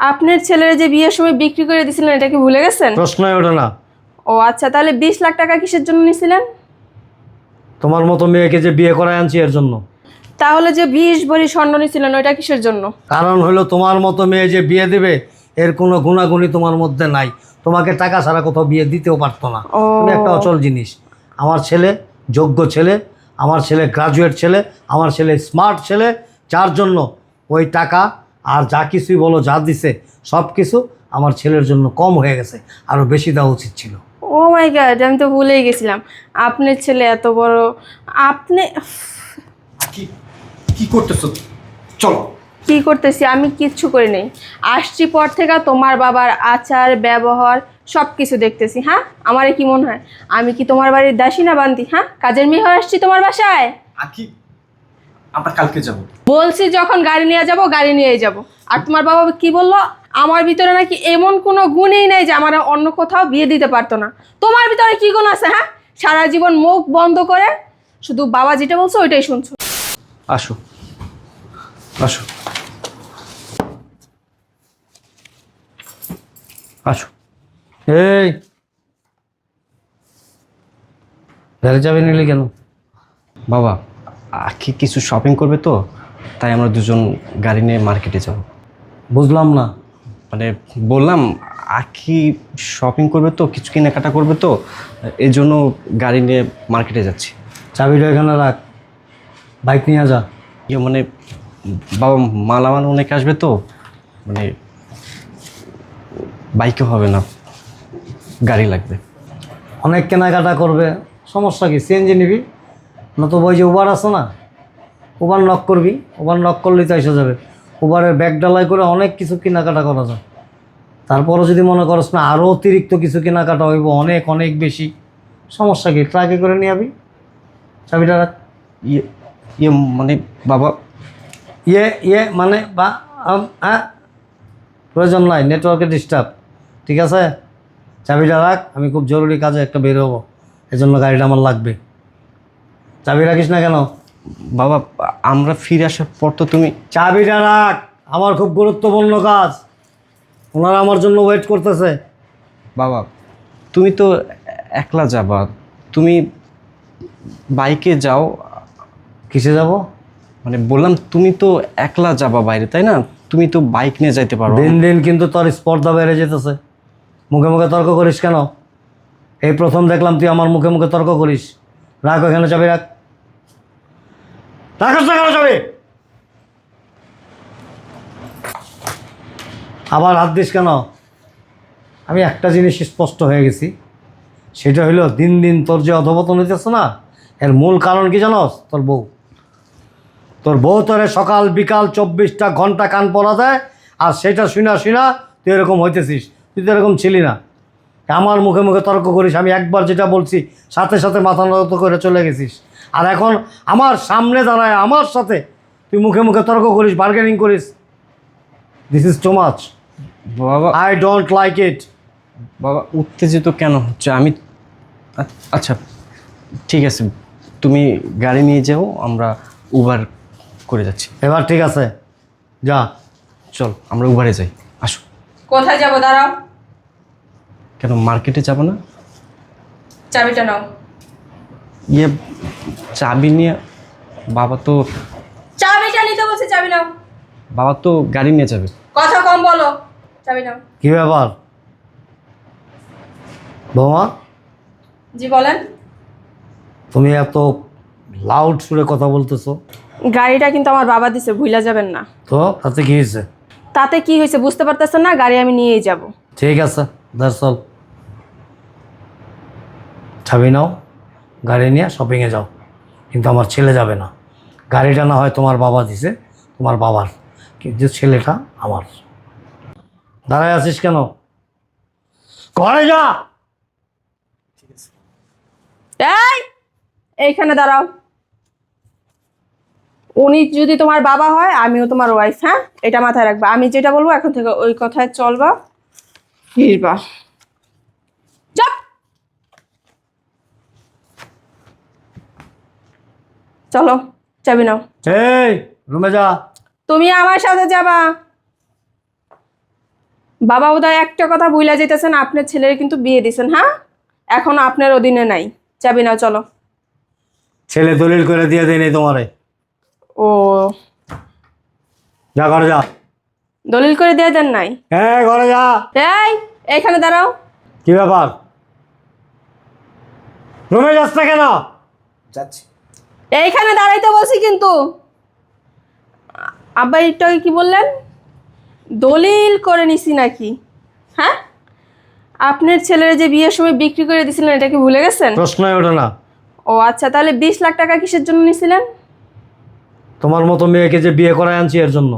আপনার ছেলের যে বিয়ের সময় বিক্রি করে দিয়েছিলেন এটা কি ভুলে গেছেন? প্রশ্নই ওঠে না। ও আচ্ছা তাহলে বিশ লাখ টাকা কিসের জন্য নিয়েছিলেন তোমার মতো মেয়েকে যে বিয়ে করায় আনছি এর জন্য। তাহলে যে বিশ ভরি স্বর্ণ নিয়েছিলেন ওইটা কিসের জন্য? কারণ হলো তোমার মতো মেয়ে যে বিয়ে দেবে এর কোনো গুণাগুণই তোমার মধ্যে নাই। তোমাকে টাকা ছাড়া কোথাও বিয়ে দিতেও পারতো না। ও। তুমি একটা অচল জিনিস। আমার ছেলে যোগ্য ছেলে আমার ছেলে গ্রাজুয়েট ছেলে আমার ছেলে স্মার্ট ছেলে যার জন্য ওই টাকা আর যা কিছুই বলো যা দিছে সব কিছু আমার ছেলের জন্য কম হয়ে গেছে আরও বেশি দেওয়া উচিত ছিল। ও মাই গড আমি তো ভুলেই গেছিলাম। আপনার ছেলে এত বড় আপনি কি কি করতেছো? চলো। কি করতেছি? আমি কিচ্ছু করি নাই। আসছি পর থেকে তোমার বাবার আচার ব্যবহার সব কিছু দেখতেছি হ্যাঁ? আমার কি মনে হয়? আমি কি তোমার বাড়ির দাসী না বান্দি হ্যাঁ? কাজের মেয়ে হয়ে আসছি তোমার বাসায়? আকি আমরা কালকে যাব। বলছি যখন গাড়ি নিয়ে যাব গাড়ি নিয়েই যাব। আর তোমার বাবা কি বলল? আমার ভিতরে নাকি এমন কোনো গুণই নাই যে আমার অন্য কোথাও বিয়ে দিতে পারতো না। তোমার ভিতরে কি গুণ আছে হ্যাঁ? সারা জীবন মুখ বন্ধ করে শুধু বাবা যেটা বলছো ওইটাই শুনছো। আসো। আসো। আসো। এই! গাড়ি যাবে নিলি কেন? বাবা। আখি কিছু শপিং করবে তো তাই আমরা দুজন গাড়ি নিয়ে মার্কেটে যাব। বুঝলাম না মানে বললাম আখি শপিং করবে তো কিছু কেনাকাটা করবে তো এই জন্য গাড়ি নিয়ে মার্কেটে যাচ্ছি। চাবিটা এখানে রাখ বাইক নিয়ে যা। ইয়ে মানে বাবা মালামাল অনেক আসবে তো মানে বাইকে হবে না গাড়ি লাগবে। অনেক কেনাকাটা করবে সমস্যা কি? সিএনজি নিবি? নতো ওই যে উবার আছে না উবার নক করবি উবার নক করলেই তো এসে যাবে। উবারের ব্যাগ ডালাই করে অনেক কিছু কেনাকাটা করা যায়। তারপরও যদি মনে করস না আরও অতিরিক্ত কিছু কেনাকাটা হইব অনেক অনেক বেশি। সমস্যা কি? ট্রাকে করে নিয়ে যাবি চাবিটা রাখ। ইয়ে ইয়ে মানে বাবা ইয়ে ইয়ে মানে বা হ্যাঁ? প্রয়োজন নাই নেটওয়ার্কে ডিস্টার্ব ঠিক আছে? চাবিটা রাখ আমি খুব জরুরি কাজে একটা বের হব। এজন্য গাড়িটা আমার লাগবে। চাবি রাখিস না কেন? বাবা আমরা ফিরে আসার পর তো তুমি চাবিটা রাখ। আমার খুব গুরুত্বপূর্ণ কাজ। ওনারা আমার জন্য ওয়েট করতেছে। বাবা তুমি তো একলা যাবা। তুমি বাইকে যাও। কিসে যাব? মানে বললাম তুমি তো একলা যাবা বাইরে তাই না? তুমি তো বাইক নিয়ে যাইতে পারো। দিন দিন কিন্তু তোর স্পর্ধা বেড়ে যেতেছে। মুখে মুখে তর্ক করিস কেন? এই প্রথম দেখলাম তুই আমার মুখে মুখে তর্ক করিস। রাখ ওখানে চাবি? রাখ রাখাস না কেন চাবি? আবার হাত দিস কেন? আমি একটা জিনিস স্পষ্ট হয়ে গেছি। সেটা হইল, দিন দিন তোর যে অধপতন হইতেছে না, এর মূল কারণ কি জানোস তোর বউ। তোর বউ তোরে সকাল, বিকাল, চব্বিশটা ঘণ্টা কান পরা দেয় আর সেটা শুনা শুনা তুই এরকম হইতেছিস। তুই তো এরকম ছিলি না। আমার মুখে মুখে তর্ক করিস আমি একবার যেটা বলছি সাথে সাথে মাথা নত করে চলে গেছিস। আর এখন আমার সামনে দাঁড়ায় আমার সাথে তুই মুখে মুখে তর্ক করিস বার্গেনিং করিস। দিস ইজ টু মাচ বাবা। আই ডোন্ট লাইক ইট বাবা উত্তেজিত কেন হচ্ছে? আমি আচ্ছা ঠিক আছে তুমি গাড়ি নিয়ে যাও আমরা উবার করে যাচ্ছি। এবার ঠিক আছে যা। চল আমরা উবারে যাই আসো। কোথায় যাব? দাঁড়াও। কেন মার্কেটে যাব না? চাবিটা নাও। ইয়ে চাবি নিয়ে বাবা তো চাবিটা নিতে বলছি চাবি নাও। বাবা তো গাড়ি নিয়ে যাবে। কথা কম বলো চাবি নাও। কি ব্যাপার? বৌমা? জি বলেন। তুমি এত লাউড সুরে কথা বলতেছো। গাড়িটা কিন্তু আমার বাবা দিছে ভুলা যাবেন না। তো তাতে কি হয়েছে? তাতে কি হয়েছে বুঝতে পারতেছেন না গাড়ি আমি নিয়েই যাব। ঠিক আছে দ্যাটস অল চাবি নাও, গাড়ি নিয়ে শপিংয়ে যাও। কিন্তু আমার ছেলে যাবে না। গাড়িটা না হয় তোমার বাবা দিছে, তোমার বাবার। কিন্তু ছেলেটা আমার। দাঁড়ায় আছিস কেন? ঘরে যা! এই, এইখানে দাঁড়াও। উনি যদি তোমার বাবা হয়, আমিও তোমার ওয়াইফ হ্যাঁ? এটা মাথায় রাখবা। আমি যেটা বলব, এখন থেকে ওই কথায় চলবা। ফিরবা চপ চলো চাবি নাও। এই রুমে যা। তুমি আমার সাথে যাবা। বাবা উদয় একটা কথা ভুলে যেতেছেন আপনার ছেলের কিন্তু বিয়ে দিছেন হ্যাঁ? এখন আপনার অধীনে নাই। চাবি নাও চলো। ছেলে দলিল করে দিয়ে দেয়নি তোমারে। ও। যা ঘরে যা। দলিল করে দিয়ে দেন নাই? হ্যাঁ ঘরে যা। এই এখানে দাঁড়াও। কি ব্যাপার? রুমে যাস না কেন? যাচ্ছি। এইখানে দাঁড়াইতে বলছি কিন্তু। আব্বা আগে কি বললেন? দলিল করে নিছি নাকি? হ্যাঁ? আপনার ছেলের যে বিয়ের সময় বিক্রি করে দিছিলেন এটা কি ভুলে গেছেন? প্রশ্নই ওঠে না। ও আচ্ছা তাহলে বিশ লাখ টাকা কিসের জন্য নিছিলেন? তোমার মতো মেয়েকে যে বিয়ে করায় আনছি এর জন্য।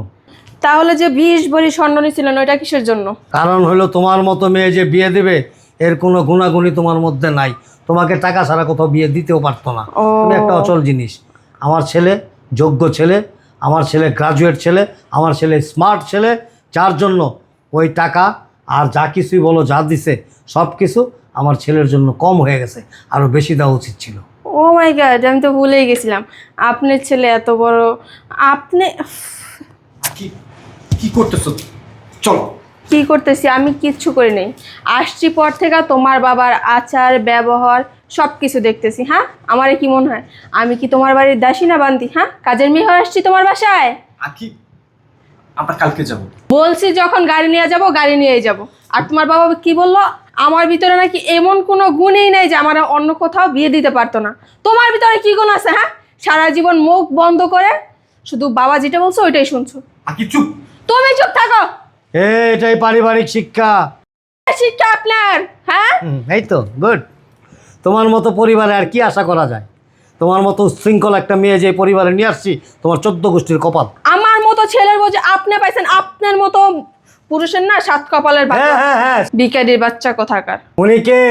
তাহলে যে বিশ ভরি স্বর্ণ নিছিলেন ওইটা কিসের জন্য? কারণ হলো তোমার মতো মেয়ে যে বিয়ে দেবে এর কোনো গুণাগুণি তোমার মধ্যে নাই। তোমাকে টাকা ছাড়া কোথাও বিয়ে দিতেও পারতো না। তুমি একটা অচল জিনিস। আমার ছেলে যোগ্য ছেলে আমার ছেলে গ্রাজুয়েট ছেলে আমার ছেলে স্মার্ট ছেলে যার জন্য ওই টাকা আর যা কিছুই বলো যা দিছে সব কিছু আমার ছেলের জন্য কম হয়ে গেছে। আরও বেশি দেওয়া উচিত ছিল। ও মাই গড আমি তো ভুলেই গেছিলাম। আপনার ছেলে এত বড় আপনি কি কি করতেছো? চলো। কি করতেছি? আমি কিচ্ছু করি নাই। আসছি পর থেকে তোমার বাবার আচার ব্যবহার সব কিছু দেখতেছি হ্যাঁ? আমার কি মনে হয়? আমি কি তোমার বাড়ির দাসী না বান্দি হ্যাঁ? কাজের মেয়ে হয়ে আসছি তোমার বাসায়? আকি আমরা কালকে যাব। বলছি যখন গাড়ি নিয়ে যাব গাড়ি নিয়েই যাব। আর তোমার বাবা কি বলল? আমার ভিতরে নাকি এমন কোনো গুণই নাই যে আমার অন্য কোথাও বিয়ে দিতে পারতো না। তোমার ভিতরে কি গুণ আছে হ্যাঁ? সারা জীবন মুখ বন্ধ করে শুধু বাবা যেটা বলছো ওইটাই শুনছো। আকি চুপ। তুমি চুপ থাকো! এটাই পারিবারিক শিক্ষা। শিক্ষা আপনার হ্যাঁ? এই তো গুড তোমার মতো পরিবারে আর কি আশা করা যায়? তোমার মতো শৃঙ্খল একটা মেয়ে যে পরিবারে নিয়ে আসছি তোমার চোদ্দ গোষ্ঠীর কপাল। আমার মতো ছেলের বোঝে আপনি পাইছেন আপনার মতো পুরুষের না সাত কপালের হ্যাঁ হ্যাঁ হ্যাঁ। বিকারির বাচ্চা কোথাকার? উনি কে?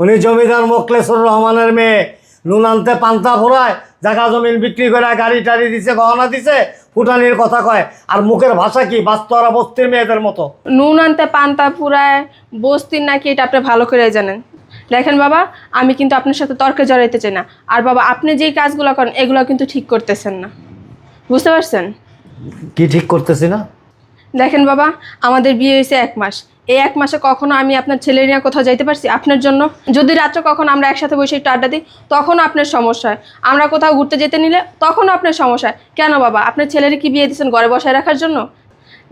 উনি জমিদার মোকলেশ্বর রহমানের মেয়ে। নুন আনতে পান্তা ফোরায় জায়গা জমিন বিক্রি করে গাড়ি টাড়ি দিছে গহনা দিছে ফুটানির কথা কয়। আর মুখের ভাষা কি? বাস্তরা বস্তির মেয়েদের মতো। নুন আনতে পান্তা পুরায় বস্তির নাকি এটা আপনি ভালো করে জানেন। দেখেন বাবা আমি কিন্তু আপনার সাথে তর্কে জড়াইতে চাই না। আর বাবা আপনি যেই কাজগুলো করেন এগুলো কিন্তু ঠিক করতেছেন না। বুঝতে পারছেন? কি ঠিক করতেছি না? দেখেন বাবা আমাদের বিয়ে হয়েছে এক মাস। এই এক মাসে কখনো আমি আপনার ছেলে নিয়ে কোথাও যাইতে পারছি? আপনার জন্য? যদি রাত্রে কখনো আমরা একসাথে বসে একটু আড্ডা দিই, তখনও আপনার সমস্যা হয়। আমরা কোথাও ঘুরতে যেতে নিলে তখনও আপনার সমস্যা কেন বাবা? আপনার ছেলের কি বিয়ে দিচ্ছেন ঘরে বসায় রাখার জন্য?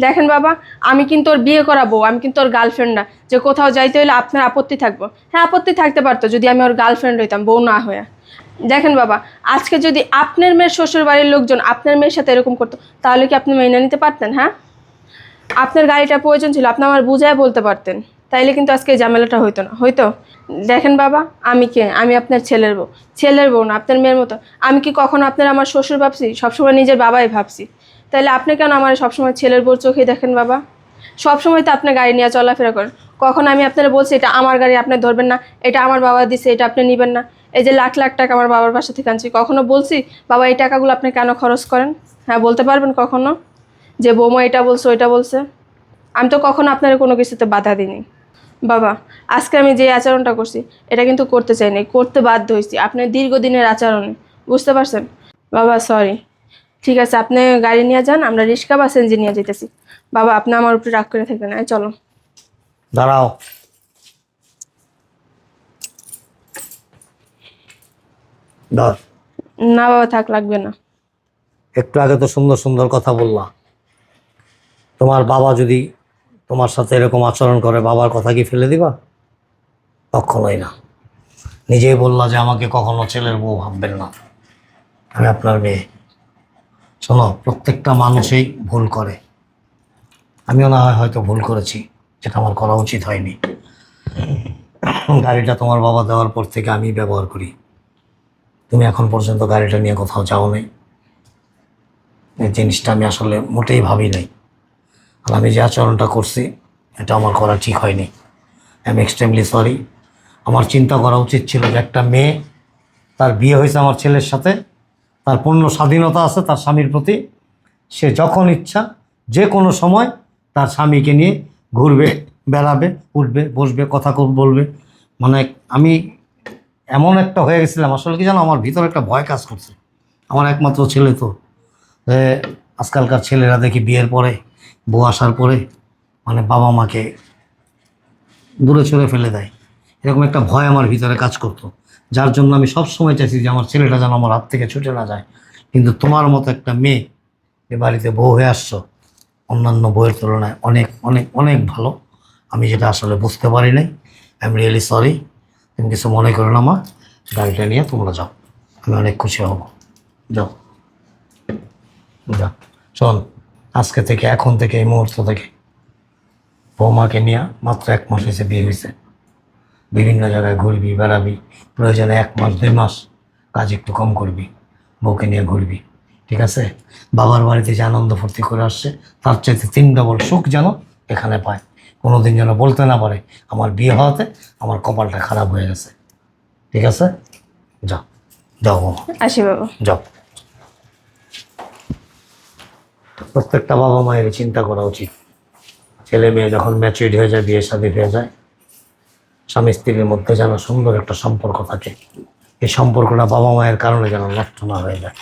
দেখেন বাবা, আমি কিন্তু ওর বিয়ে করাবো, আমি কিন্তু ওর গার্লফ্রেন্ড না। যে কোথাও যাইতে হলে আপনার আপত্তি থাকব। হ্যাঁ আপত্তি থাকতে পারতো যদি আমি ওর গার্লফ্রেন্ড হইতাম বউ না হয়ে। দেখেন বাবা, আজকে যদি আপনার মেয়ের শ্বশুর বাড়ির লোকজন আপনার মেয়ের সাথে এরকম করতো, তাহলে কি আপনি মেনে নিতে পারতেন হ্যাঁ? আপনার গাড়িটা প্রয়োজন ছিল, আপনি আমার বুঝায় বলতে পারতেন। তাইলে কিন্তু আজকে এই ঝামেলাটা হইতো না, হইতো? দেখেন বাবা, আমি কে? আমি আপনার ছেলের বউ। ছেলের বউ না, আপনার মেয়ের মতো। আমি কি কখনো আপনার আমার শ্বশুর ভাবছি? সবসময় নিজের বাবাই ভাবছি। তাইলে আপনি কেন আমার সবসময় ছেলের বউর চোখে দেখেন বাবা? সবসময় তো আপনার গাড়ি নিয়ে চলাফেরা করেন। কখন আমি আপনারা বলছি, এটা আমার গাড়ি, আপনি ধরবেন না। এটা আমার বাবা দিছে, এটা আপনি নেবেন না। এই যে লাখ লাখ টাকা আমার বাবার বাসা থেকে আনছি, কখনো বলছি, বাবা, এই টাকাগুলো আপনি কেন খরচ করেন? হ্যাঁ বলতে পারবেন কখনো? যে বৌমা এটা বলছে ওইটা বলছে। আমি তো কখনো আপনার কোনো কিছুতে বাধা দিইনি। বাবা আজকে আমি যে আচরণটা করছি এটা কিন্তু করতে চাইনি করতে বাধ্য হয়েছি। আপনার দীর্ঘদিনের আচরণে বুঝতে পারছেন? বাবা সরি ঠিক আছে আপনি গাড়ি নিয়ে যান আমরা রিক্সা বা সেনজি নিয়ে যেতেছি। বাবা আপনি আমার উপরে রাগ করে থাকবেন এই চলো। দাঁড়াও। না বাবা থাক লাগবে না। একটু আগে তো সুন্দর সুন্দর কথা বললা। তোমার বাবা যদি তোমার সাথে এরকম আচরণ করে, বাবার কথা কি ফেলে দিবা? কখনোই না। নিজেই বললা যে আমাকে কখনো ছেলের বউ ভাববেন না। আমি আপনার মেয়ে। শোনো, প্রত্যেকটা মানুষই ভুল করে। আমিও না হয় হয়তো ভুল করেছি যেটা আমার করা উচিত হয়নি। গাড়িটা তোমার বাবা দেওয়ার পর থেকে আমি ব্যবহার করি। তুমি এখন পর্যন্ত গাড়িটা নিয়ে কোথাও যাও নাই এই জিনিসটা আমি আসলে মোটেই ভাবি নাই। আর আমি যে আচরণটা করছি, এটা আমার করা ঠিক হয়নি। আই এম এক্সট্রিমলি সরি আমার চিন্তা করা উচিত ছিল যে একটা মেয়ে, তার বিয়ে হয়েছে আমার ছেলের সাথে, তার পূর্ণ স্বাধীনতা আছে তার স্বামীর প্রতি। সে যখন ইচ্ছা, যে কোনো সময় তার স্বামীকে নিয়ে ঘুরবে, বেড়াবে, উঠবে, বসবে, কথা বলবে। মানে আমি এমন একটা হয়ে গেছিলাম, আসলে কি জানো, আমার ভিতরে একটা ভয় কাজ করছে। আমার একমাত্র ছেলে তো। আজকালকার ছেলেরা দেখি বিয়ের পরে বউ আসার পরে মানে বাবা মাকে দূরে সরে ফেলে দেয়। এরকম একটা ভয় আমার ভিতরে কাজ করতো। যার জন্য আমি সব সময় চাইছি যে আমার ছেলেটা যেন আমার হাত থেকে ছুটে না যায়। কিন্তু তোমার মতো একটা মেয়ে এ বাড়িতে বউ হয়ে আসছো, অন্যান্য বইয়ের তুলনায় অনেক অনেক অনেক ভালো। আমি যেটা আসলে বুঝতে পারি নাই আই এম রিয়েলি সরি তুমি কিছু মনে করো না মা, গাড়িটা নিয়ে তোমরা যাও। আমি অনেক খুশি হব। যাও। যা শোন আজকে থেকে এখন থেকে এই মুহূর্ত থেকে। বৌমাকে নিয়ে মাত্র এক মাস হয়েছে বিয়ে হয়েছে। বিভিন্ন জায়গায় ঘুরবি বেড়াবি প্রয়োজনে এক মাস দুই মাস কাজ একটু কম করবি বউকে নিয়ে ঘুরবি ঠিক আছে? বাবার বাড়িতে যে আনন্দ ফুর্তি করে আসছে তার চাইতে তিন ডবল সুখ যেন এখানে পায়। কোনো দিন যেন বলতে না পারে আমার বিয়ে হওয়াতে আমার কপালটা খারাপ হয়ে গেছে। ঠিক আছে? যাও যাও বাবা আসি বাবা। যাও। প্রত্যেকটা বাবা মায়ের চিন্তা করা উচিত। ছেলে মেয়ে যখন ম্যাচুরিড হয়ে যায়, বিয়ে শাদী হয়ে যায়, স্বামী স্ত্রীর মধ্যে যেন সুন্দর একটা সম্পর্ক থাকে। এই সম্পর্কটা বাবা মায়ের কারণে যেন নষ্ট না হয়ে যায়।